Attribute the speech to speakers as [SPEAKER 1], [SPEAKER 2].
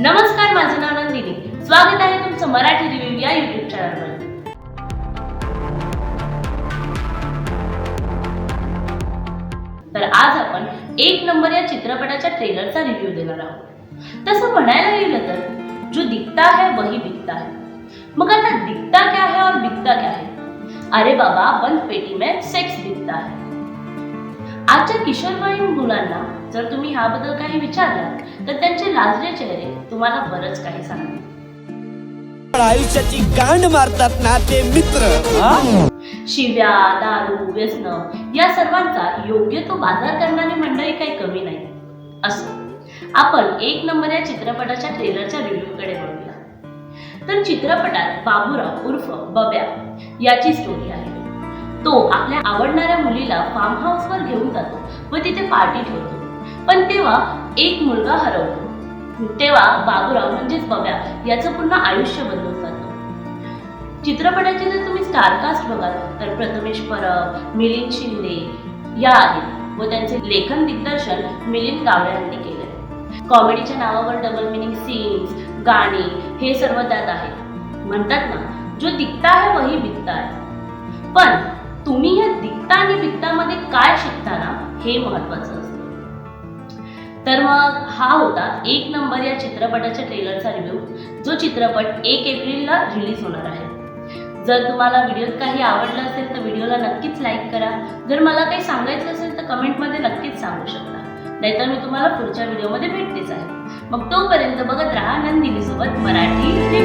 [SPEAKER 1] नमस्कार माझं नाव नंदिनी. स्वागत आहे तुमचं मराठी रिव्ह्यू या युट्यूब चॅनलवर तर आज आपण एक नंबर या चित्रपटाच्या ट्रेलरचा रिव्ह्यू देणार आहोत. तसं म्हणायला गेलं तर जो दिखता है वही बिकता है. मग आता दिखता क्या है और बिकता क्या है? अरे बाबा बंद पेटी में सेक्स दिखता है. आजच्या किशोरवयीन मुलांना जर तुम्ही ह्याबद्दल काही विचारलात तर त्यांचे लाजरे चेहरे तुम्हाला बरंच काही सांगतील.
[SPEAKER 2] आयुष्याची गांड मारतात ना ते मित्र. हा?
[SPEAKER 1] शिव्या दारू व्यसन या सर्वांचा योग्य तो बाजार करणारी मंडळी काही कमी नाही. असो आपण एक नंबर या चित्रपटाच्या ट्रेलरच्या रिव्ह्यूकडे वळूया तर चित्रपटात बाबूराव उर्फ बब्या याची स्टोरी आहे. तो आपल्या आवडणाऱ्या मुलीला फार्म हाऊसवर घेऊन जातो व तिथे पार्टी ठेवतो. पण तेव्हा एक मुलगा हरवतो. तेव्हा बाबूराव म्हणजेच बब्या याचं पूर्ण आयुष्य बदलून जातं. चित्रपटाचे जर तुम्ही स्टारकास्ट बघाल तर प्रथमेश परब मिलिंद शिंदे या आहेत व त्यांचे लेखन दिग्दर्शन मिलिंद गावडे यांनी केले कॉमेडीच्या नावावर डबल मिनिंग सीन्स गाणी हे सर्व त्यात आहेत. म्हणतात ना जो दिखता है वही बिकता है. पण तुम्ही या दिखता आणि बिकतामध्ये काय शिकता ना हे महत्वाचं असतं. तर मग हा होता एक नंबर या चित्रपटाच्या ट्रेलरचा रिव्ह्यू जो चित्रपट एक एप्रिलला रिलीज होणार आहे. जर तुम्हाला व्हिडिओत काही आवडलं असेल तर व्हिडिओला नक्कीच लाईक करा. जर मला काही सांगायचं असेल तर कमेंटमध्ये नक्कीच सांगू शकता. नाहीतर मी तुम्हाला पुढच्या व्हिडिओमध्ये भेटतेच आहे. मग तोपर्यंत बघत राहा नंदिनीसोबत मराठी